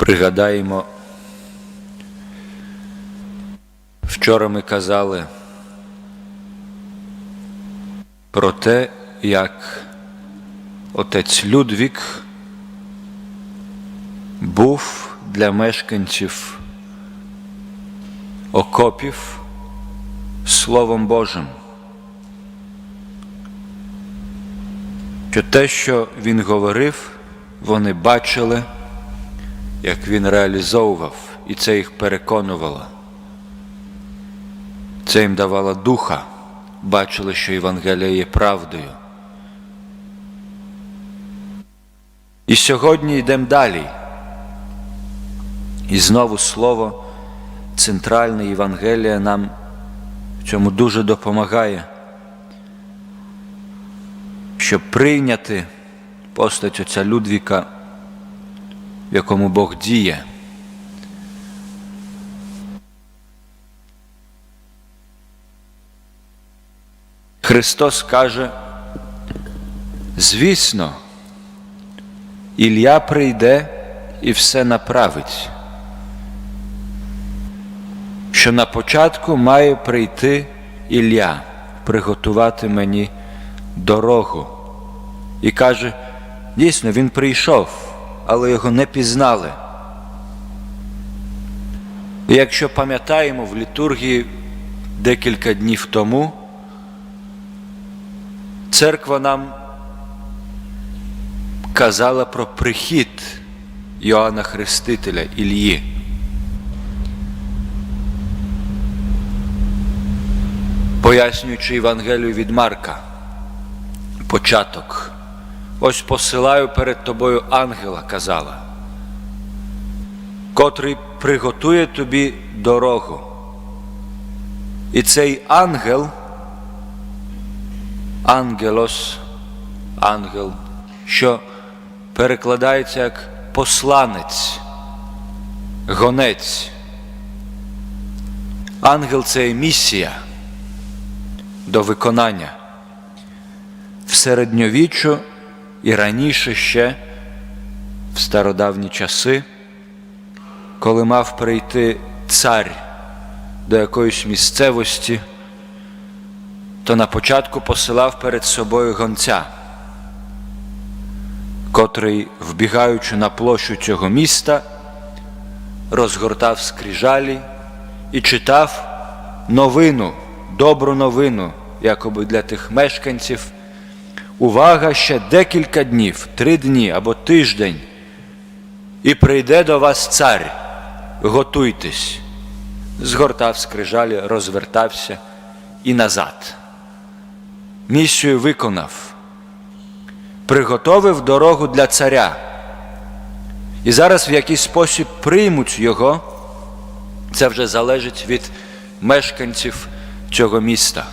Пригадаємо, вчора ми казали про те, як отець Людвік був для мешканців окопів Словом Божим. Що те, що він говорив, вони бачили, як він реалізовував, і це їх переконувало. Це їм давало духа, бачили, що Євангелія є правдою. І сьогодні йдемо далі. І знову слово центральне Євангелія нам в цьому дуже допомагає, щоб прийняти постать отця Людвіка, в якому Бог діє. Христос каже, звісно, Ілля прийде і все направить, що на початку має прийти Ілля, приготувати мені дорогу. І каже, дійсно, він прийшов, але його не пізнали. І якщо пам'ятаємо в літургії декілька днів тому, церква нам казала про прихід Йоанна Хрестителя Ілії. Пояснюючи Євангелію від Марка, початок. Ось посилаю перед тобою ангела, казала, котрий приготує тобі дорогу. І цей ангел, ангелос, ангел, що перекладається як посланець, гонець. Ангел це є місія до виконання. В середньовіччю і раніше ще, в стародавні часи, коли мав прийти цар до якоїсь місцевості, то на початку посилав перед собою гонця, котрий, вбігаючи на площу цього міста, розгортав скрижалі і читав новину, добру новину, якоби для тих мешканців. Увага ще декілька днів, три дні або тиждень, і прийде до вас цар, готуйтесь. Згортав скрижалі, розвертався і назад. Місію виконав, приготовив дорогу для царя. І зараз в якийсь спосіб приймуть його, це вже залежить від мешканців цього міста.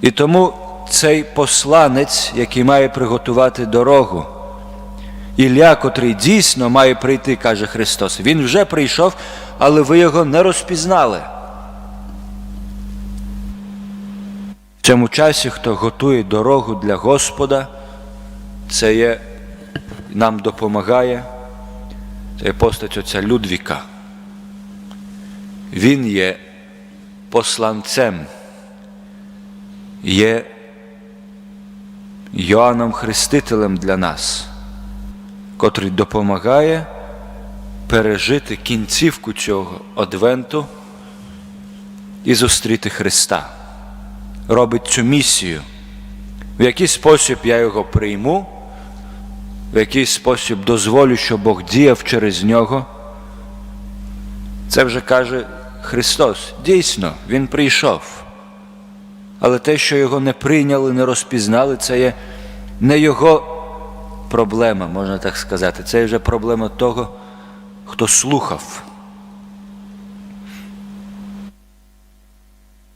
І тому цей посланець, який має приготувати дорогу, Ілля, котрий дійсно має прийти, каже Христос, він вже прийшов, але ви його не розпізнали. В цьому часі, хто готує дорогу для Господа, це є, нам допомагає, це є постать отця Людвіка. Він є посланцем, є Йоанном Хрестителем для нас, котрий допомагає пережити кінцівку цього Адвенту і зустріти Христа. Робить цю місію. В який спосіб я його прийму, в який спосіб дозволю, щоб Бог діяв через нього. Це вже каже Христос. Дійсно, Він прийшов. Але те, що його не прийняли, не розпізнали, це є не його проблема, можна так сказати. Це вже проблема того, хто слухав.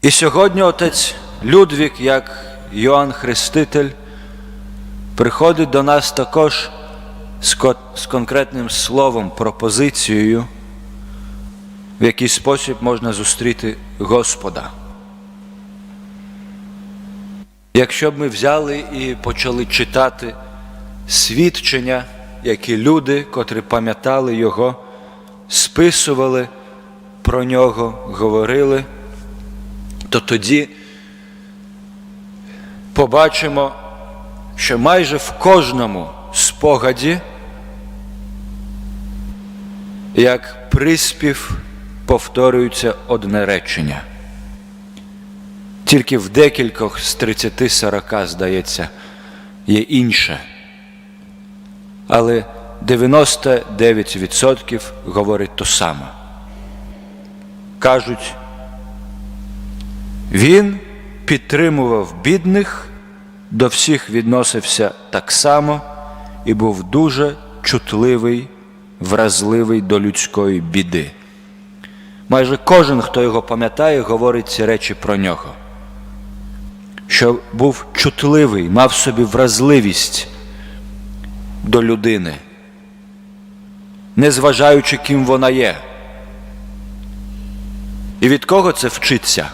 І сьогодні отець Людвік, як Йоанн Хреститель, приходить до нас також з, конкретним словом, пропозицією, в який спосіб можна зустріти Господа. Якщо б ми взяли і почали читати свідчення як і люди, котрі пам'ятали Його, списували про нього, говорили, то тоді побачимо, що майже в кожному спогаді, як приспів повторюється одне речення. Тільки в декількох з 30-40, здається, є інше. Але 99% говорить то саме. Кажуть, він підтримував бідних, до всіх відносився так само і був дуже чутливий, вразливий до людської біди. Майже кожен, хто його пам'ятає, говорить ці речі про нього, що був чутливий, мав собі вразливість до людини, незважаючи, ким вона є. І від кого це вчиться?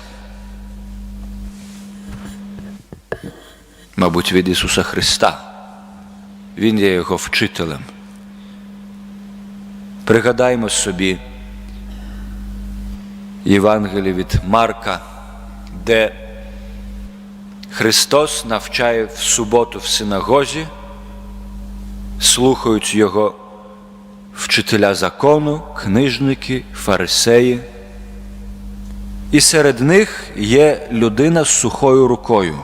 Мабуть, від Ісуса Христа. Він є Його вчителем. Пригадаймо собі Євангеліє від Марка, де Христос навчає в суботу в синагозі, слухають Його вчителя закону, книжники, фарисеї. І серед них є людина з сухою рукою.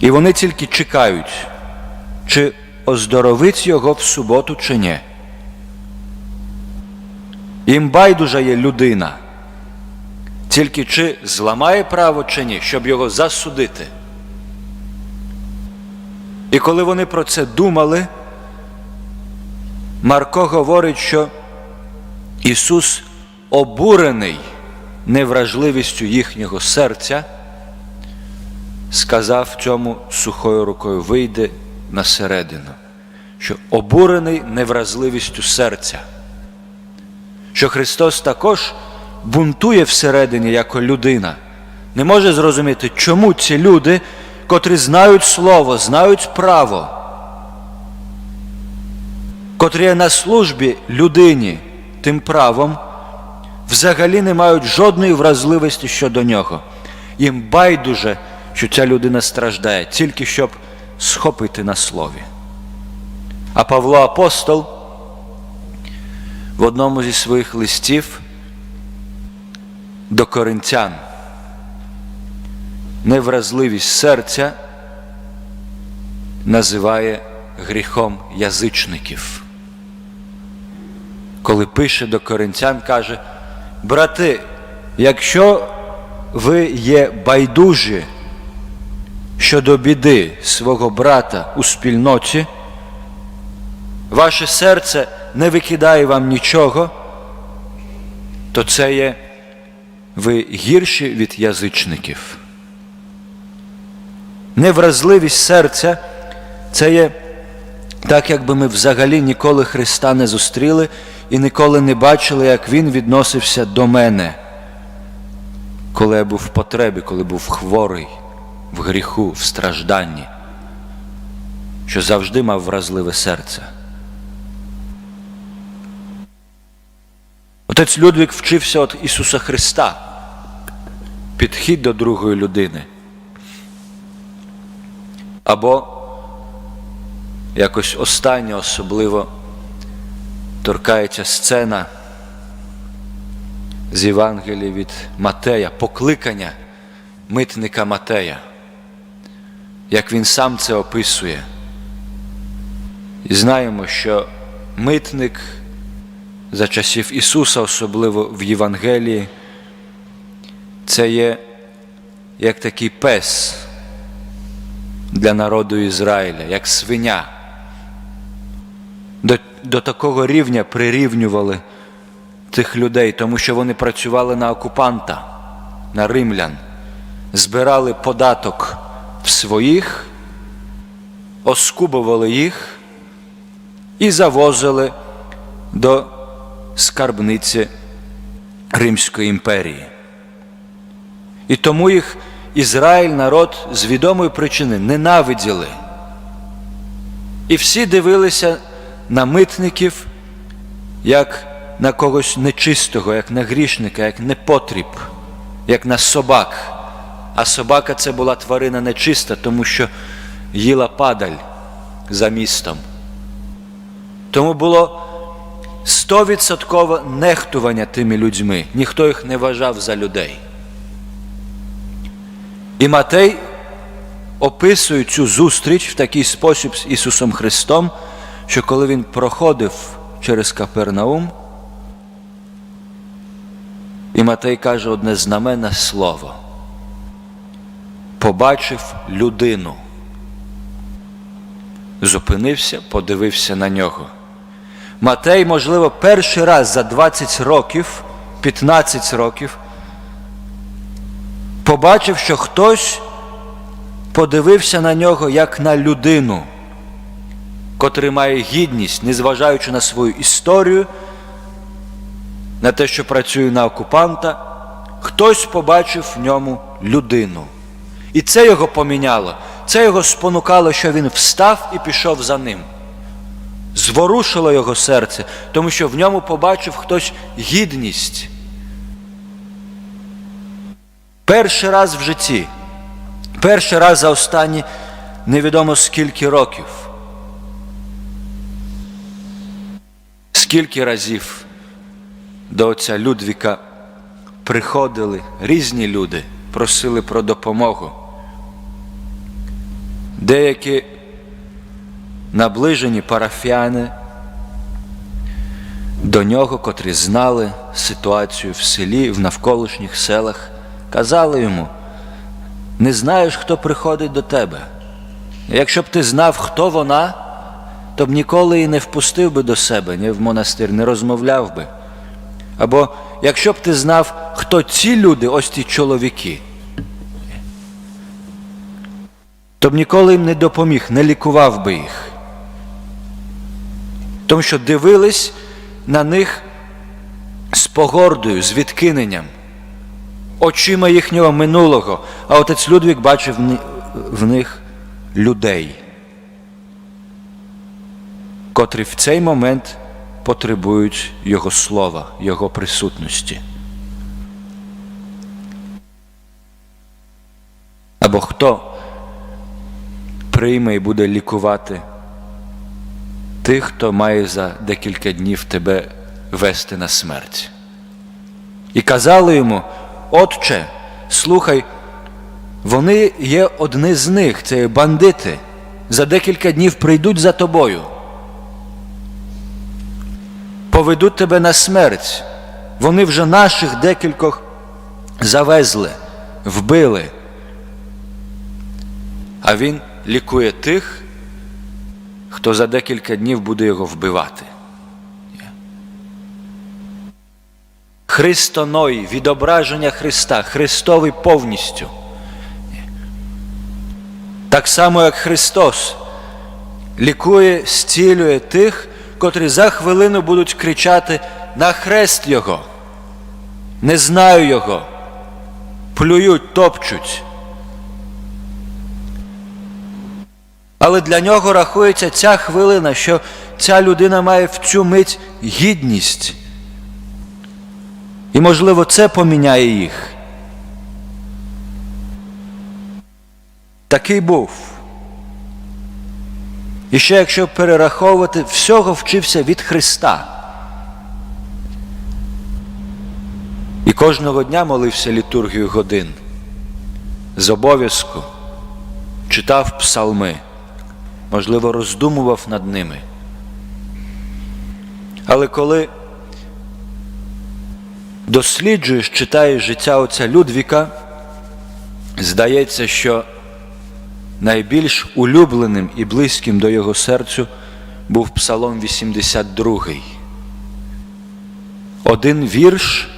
І вони тільки чекають, чи оздоровить його в суботу, чи ні. Їм байдужа є людина, тільки чи зламає право, чи ні, щоб його засудити. І коли вони про це думали, Марко говорить, що Ісус обурений невражливістю їхнього серця, сказав цьому сухою рукою вийде на середину, що обурений невразливістю серця, що Христос також бунтує всередині як людина, не може зрозуміти, чому ці люди, котрі знають Слово, знають право, котрі на службі людині тим правом, взагалі не мають жодної вразливості щодо нього. Їм байдуже, що ця людина страждає, тільки щоб схопити на слові. А Павло Апостол в одному зі своїх листів до коринтян невразливість серця називає гріхом язичників. Коли пише до коринтян, каже, брати, якщо ви є байдужі щодо біди свого брата у спільноті, ваше серце не викидає вам нічого, то це є ви гірші від язичників. Невразливість серця це є так, якби ми взагалі ніколи Христа не зустріли і ніколи не бачили, як Він відносився до мене, коли я був в потребі, коли був хворий, в гріху, в стражданні, що завжди мав вразливе серце. Отець Людвік вчився від Ісуса Христа, підхід до другої людини. Або якось останнє особливо торкається сцена з Євангелії від Матея, покликання митника Матея, як він сам це описує. І знаємо, що митник за часів Ісуса, особливо в Євангелії, це є як такий пес для народу Ізраїля, як свиня. До, до такого рівня прирівнювали тих людей, тому що вони працювали на окупанта, на римлян, збирали податок в своїх, оскубували їх і завозили до скарбниці Римської імперії. І тому їх Ізраїль, народ з відомої причини ненавиділи. І всі дивилися на митників як на когось нечистого, як на грішника, як непотріб, як на собак. А собака це була тварина нечиста, тому що їла падаль за містом. Тому було стовідсоткове нехтування тими людьми. Ніхто їх не вважав за людей. І Матей описує цю зустріч в такий спосіб з Ісусом Христом, що коли Він проходив через Капернаум, і Матей каже одне знаменне слово. Побачив людину. Зупинився, подивився на нього. Матей, можливо, перший раз за 20 років, 15 років, побачив, що хтось подивився на нього як на людину, котрий має гідність, незважаючи на свою історію, на те, що працює на окупанта, хтось побачив в ньому людину. І це його поміняло, це його спонукало, що він встав і пішов за ним. Зворушило його серце, тому що в ньому побачив хтось гідність. Перший раз в житті, перший раз за останні невідомо скільки років. Скільки разів до отця Людвіка приходили різні люди, просили про допомогу. Деякі наближені парафіяни до нього, котрі знали ситуацію в селі, в навколишніх селах, казали йому, не знаєш, хто приходить до тебе. Якщо б ти знав, хто вона, то б ніколи і не впустив би до себе, ні в монастир, не розмовляв би. Або якщо б ти знав, хто ці люди, ось ті чоловіки, то б ніколи їм не допоміг, не лікував би їх. Тому що дивились на них з погордою, з відкиненням, очима їхнього минулого, а отець Людвік бачив в них людей, котрі в цей момент потребують Його слова, Його присутності. Або хто прийме і буде лікувати тих, хто має за декілька днів тебе вести на смерть. І казали йому, Отче, слухай, вони є одні з них, це бандити, за декілька днів прийдуть за тобою, поведуть тебе на смерть. Вони вже наших декількох завезли, вбили. А він лікує тих, хто за декілька днів буде його вбивати. Христоной, відображення Христа, Христовий повністю. Так само, як Христос лікує, зцілює тих, котрі за хвилину будуть кричати на хрест Його, не знаю Його, плюють, топчуть. Але для нього рахується ця хвилина, що ця людина має в цю мить гідність. І, можливо, це поміняє їх. Такий був. І ще якщо перераховувати, всього вчився від Христа. І кожного дня молився літургію годин. З обов'язку читав псалми можливо, роздумував над ними. Але коли досліджуєш, читаєш життя отця Людвіка, здається, що найбільш улюбленим і близьким до його серцю був Псалом 82. Один вірш,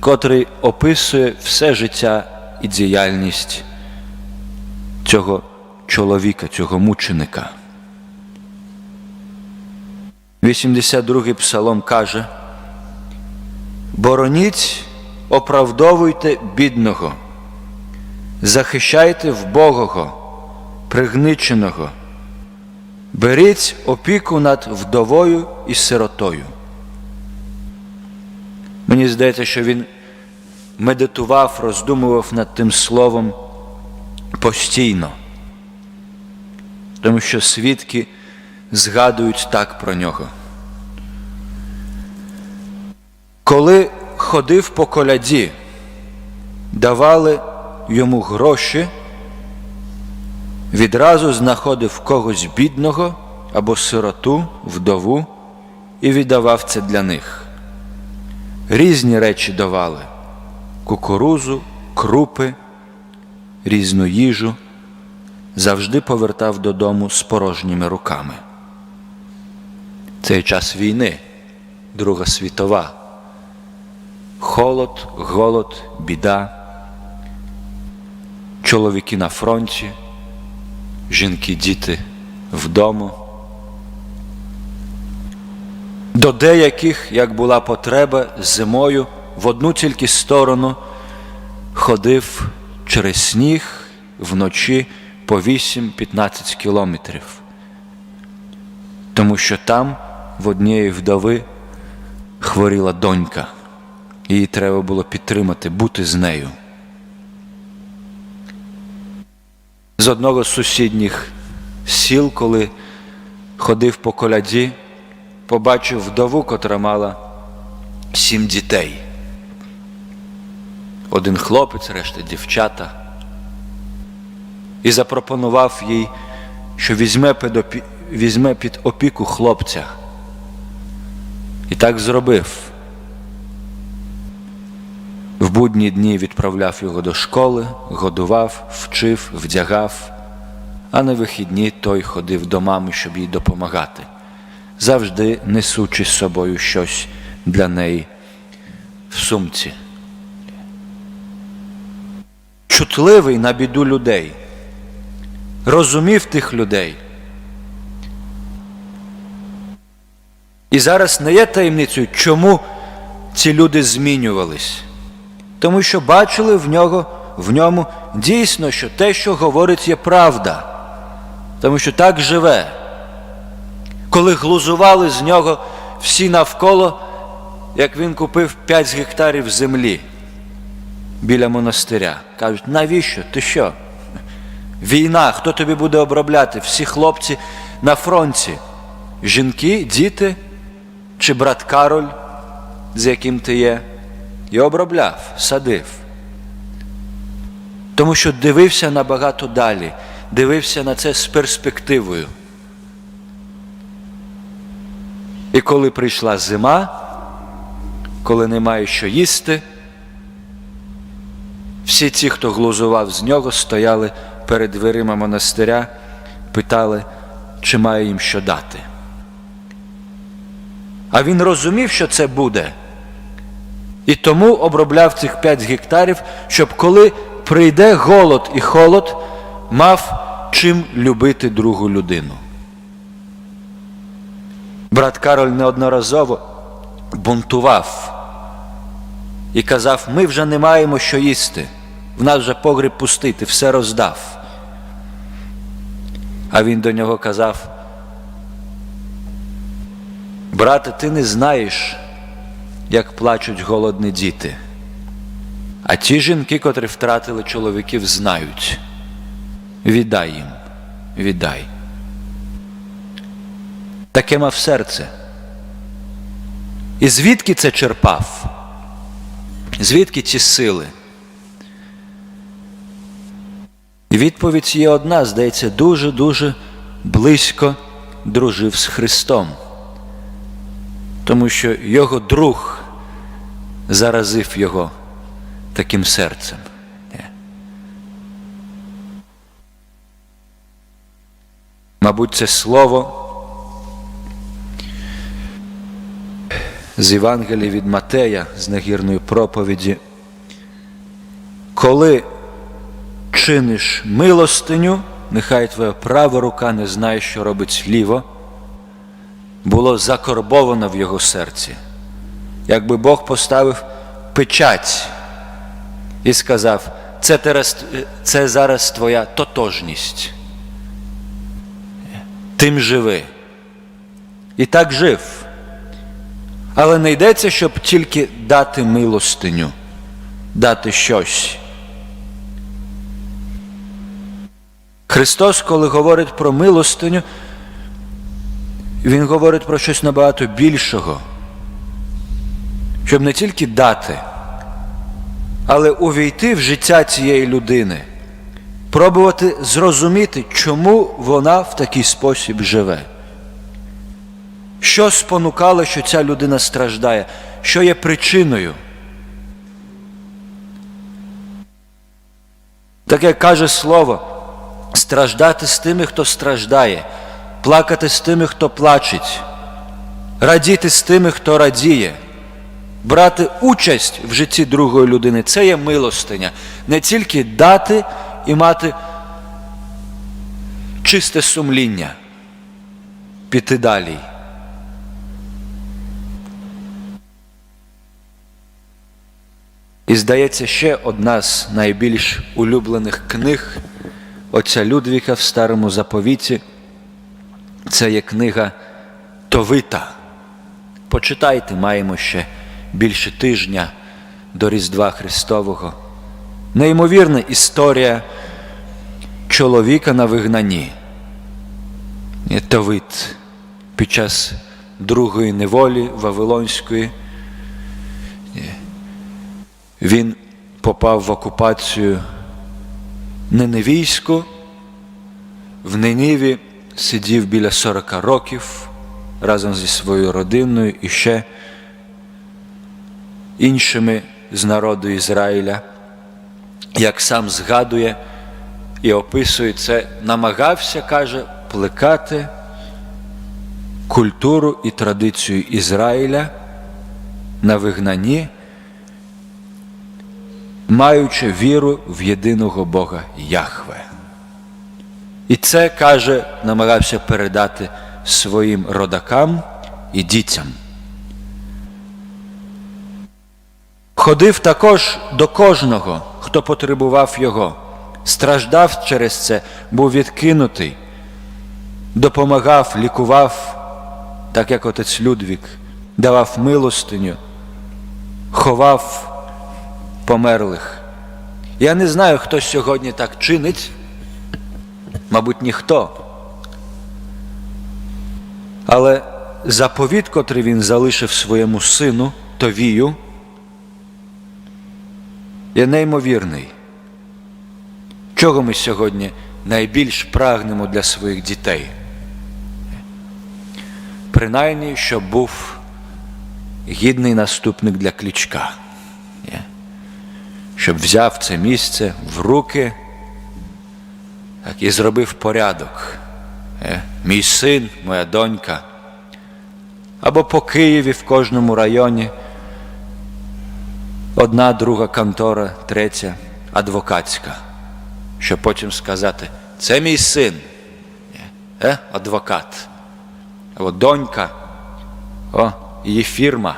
котрий описує все життя і діяльність цього чоловіка, цього мученика. 82-й псалом каже, бороніть, оправдовуйте бідного, захищайте вбогого, пригниченого, беріть опіку над вдовою і сиротою. Мені здається, що він медитував, роздумував над тим словом постійно, тому що свідки згадують так про нього. Коли ходив по коляді, давали йому гроші, відразу знаходив когось бідного або сироту, вдову і віддавав це для них. Різні речі давали кукурузу, крупи, різну їжу, завжди повертав додому з порожніми руками. Цей час війни, Друга світова, холод, голод, біда, чоловіки на фронті, жінки, діти вдома. До деяких, як була потреба, зимою в одну тільки сторону ходив через сніг вночі по 8-15 кілометрів, тому що там в однієї вдови хворіла донька, її треба було підтримати, бути з нею. З одного з сусідніх сіл, коли ходив по коляді, побачив вдову, котра мала сім дітей. Один хлопець, решта дівчата. І запропонував їй, що візьме під, опі... візьме під опіку хлопця. І так зробив. В будні дні відправляв його до школи, годував, вчив, вдягав, а на вихідні той ходив до мами, щоб їй допомагати, завжди несучи з собою щось для неї в сумці. Чутливий на біду людей, розумів тих людей. І зараз не є таємницею, чому ці люди змінювались. Тому що бачили в нього, в ньому дійсно, що те, що говорить, є правда. Тому що так живе. Коли глузували з нього всі навколо, як він купив 5 гектарів землі біля монастиря. Кажуть, навіщо? Ти що? Війна, хто тобі буде обробляти? Всі хлопці на фронті. Жінки, діти чи брат Кароль, з яким ти є, і обробляв, садив. Тому що дивився набагато далі, дивився на це з перспективою. І коли прийшла зима, коли немає що їсти, всі ті, хто глузував з нього, стояли перед дверима монастиря, питали, чи має їм що дати. А він розумів, що це буде. І тому обробляв цих 5 гектарів, щоб коли прийде голод і холод, мав чим любити другу людину. Брат Кароль неодноразово бунтував і казав, ми вже не маємо що їсти, в нас вже погріб пустий, ти все роздав. А він до нього казав, брате, ти не знаєш, як плачуть голодні діти. А ті жінки, котрі втратили чоловіків, знають. Віддай їм, віддай. Таке мав серце. І звідки це черпав? Звідки ці сили? І відповідь є одна, здається, дуже-дуже близько дружив з Христом, тому що його друг заразив його таким серцем. Мабуть, це слово з Євангелії від Матея, з нагірної проповіді. Коли чиниш милостиню, нехай твоя права рука не знає, що робить ліво, було закорбовано в його серці. Якби Бог поставив печать і сказав, це, тераз, це зараз твоя тотожність. тим живи. І так жив. Але не йдеться, щоб тільки дати милостиню, дати щось. Христос, коли говорить про милостиню, Він говорить про щось набагато більшого, щоб не тільки дати, але увійти в життя цієї людини, пробувати зрозуміти, чому вона в такий спосіб живе. Що спонукало, що ця людина страждає, що є причиною? Таке каже слово, страждати з тими, хто страждає, плакати з тими, хто плачеть, радіти з тими, хто радіє, брати участь в житті другої людини це є милостиня, не тільки дати і мати чисте сумління, піти далі. І здається, ще одна з найбільш улюблених книг отця Людвіка в Старому Заповіті. Це є книга Товита. Почитайте, маємо ще більше тижня до Різдва Христового. Неймовірна історія чоловіка на вигнанні. Товит під час другої неволі Вавилонської. Він попав в окупацію Неневійську, в Неніві сидів біля 40 років разом зі своєю родиною і ще іншими з народу Ізраїля, як сам згадує і описує це, намагався, каже, плекати культуру і традицію Ізраїля на вигнанні маючи віру в єдиного Бога Яхве. І це, каже, намагався передати своїм родакам і дітям. Ходив також до кожного, хто потребував його, страждав через це, був відкинутий, допомагав, лікував, так як отець Людвік, давав милостиню, ховав померлих. Я не знаю, хто сьогодні так чинить, мабуть, ніхто. Але заповіт, котрий він залишив своєму сину Товію, є неймовірний. Чого ми сьогодні найбільш прагнемо для своїх дітей? Принаймні, щоб був гідний наступник для клічка щоб взяв це місце в руки так, і зробив порядок. Е, Мій син, моя донька. Або по Києві в кожному районі. Одна, друга контора, третя адвокатська. Щоб потім сказати, це мій син, е, адвокат. Або донька, о, її фірма.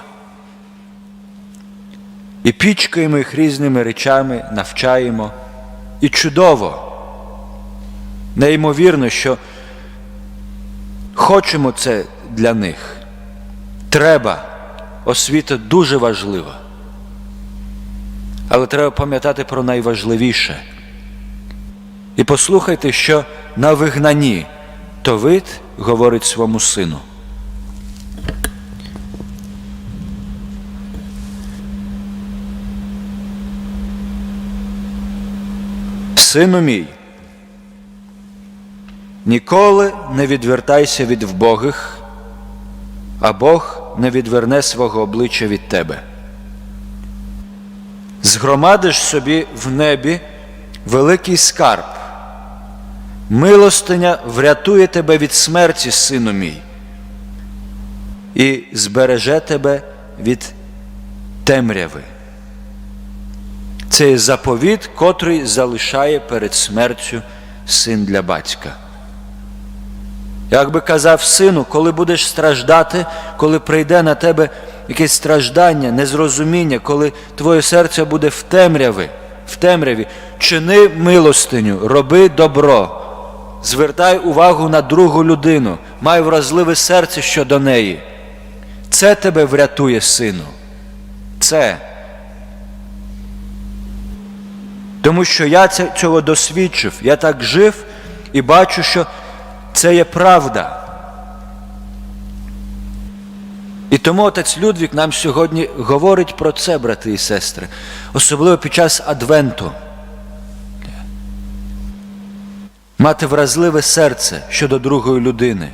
І пічкаємо їх різними речами, навчаємо. І чудово, неймовірно, що хочемо це для них. Треба, освіта дуже важлива. Але треба пам'ятати про найважливіше. І послухайте, що на вигнанні Товит говорить своєму сину. Сину мій, ніколи не відвертайся від вбогих, а Бог не відверне свого обличчя від тебе. Згромадиш собі в небі великий скарб, милостиня врятує тебе від смерті, сину мій, і збереже тебе від темряви. Це заповіт, котрий залишає перед смертю син для батька. Як би казав сину, коли будеш страждати, коли прийде на тебе якесь страждання, незрозуміння, коли твоє серце буде в темряві, в темряві, чини милостиню, роби добро, звертай увагу на другу людину, май вразливе серце щодо неї. Це тебе врятує, сину. Це. Тому що я цього досвідчив, я так жив і бачу, що це є правда. І тому отець Людвік нам сьогодні говорить про це, брати і сестри, особливо під час Адвенту. Мати вразливе серце щодо другої людини.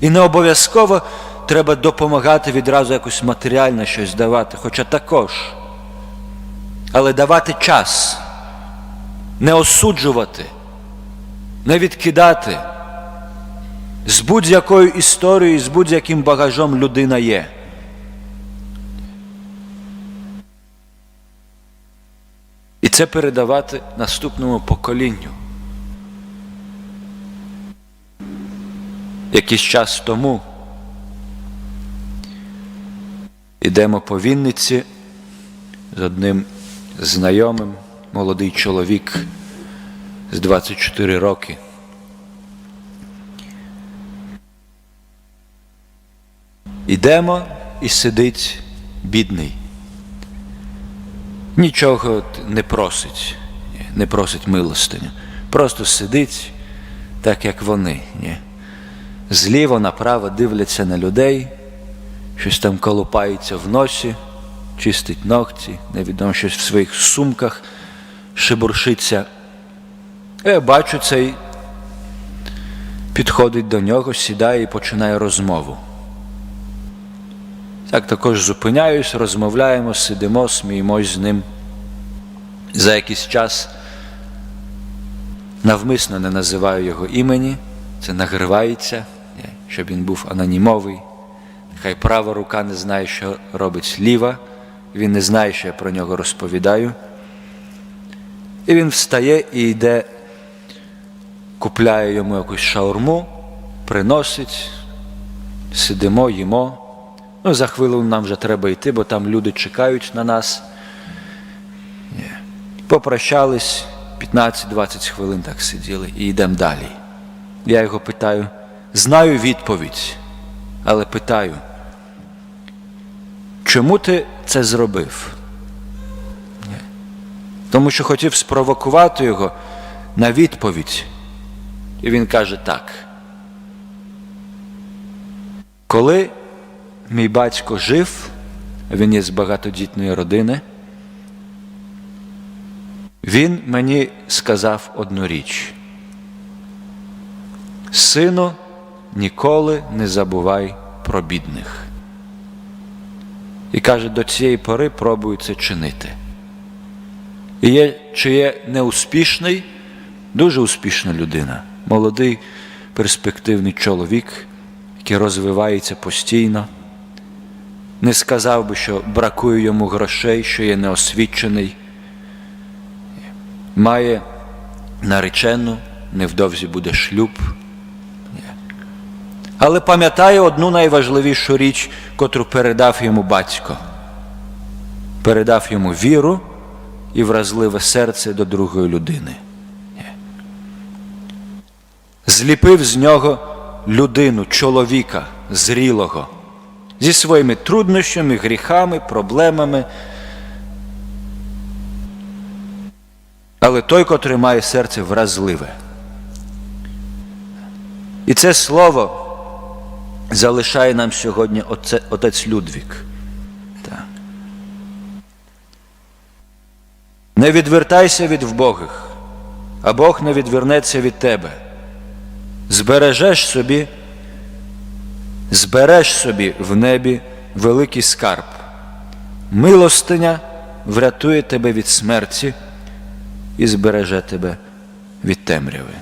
І не обов'язково треба допомагати відразу якось матеріально щось давати, хоча також. Але давати час, не осуджувати, не відкидати з будь-якою історією, з будь-яким багажом людина є. І це передавати наступному поколінню. Якийсь час тому йдемо по Вінниці з одним знайомим, молодий чоловік з 24 роки. Ідемо і сидить бідний. Нічого не просить, не просить милостиню. Просто сидить так, як вони. Ні. Зліво направо дивляться на людей, щось там колупається в носі, чистить ногті, невідомо щось в своїх сумках шебуршиться. Я бачу цей, підходить до нього, сідає і починає розмову. Так також зупиняюсь, розмовляємо, сидимо, сміємось з ним. За якийсь час навмисно не називаю його імені, це нагривається, щоб він був анонімовий. Хай права рука не знає, що робить ліва, він не знає, що я про нього розповідаю. І він встає і йде, купляє йому якусь шаурму, приносить, сидимо, їмо. Ну, за хвилину нам вже треба йти, бо там люди чекають на нас. Попрощались, 15-20 хвилин так сиділи і йдемо далі. Я його питаю, знаю відповідь, але питаю, чому ти це зробив? Тому що хотів спровокувати його на відповідь. І він каже так. Коли Мій батько жив, він є з багатодітної родини. Він мені сказав одну річ. Сину, ніколи не забувай про бідних. І каже, до цієї пори пробую це чинити. І є, чи є неуспішний, дуже успішна людина, молодий перспективний чоловік, який розвивається постійно не сказав би, що бракує йому грошей, що є неосвічений, має наречену, невдовзі буде шлюб. Але пам'ятає одну найважливішу річ, котру передав йому батько. Передав йому віру і вразливе серце до другої людини. Зліпив з нього людину, чоловіка, зрілого зі своїми труднощами, гріхами, проблемами. Але той, котрий має серце вразливе. І це слово залишає нам сьогодні отець Людвік. Не відвертайся від вбогих, а Бог не відвернеться від тебе. Збережеш собі збереш собі в небі великий скарб. Милостиня врятує тебе від смерті і збереже тебе від темряви.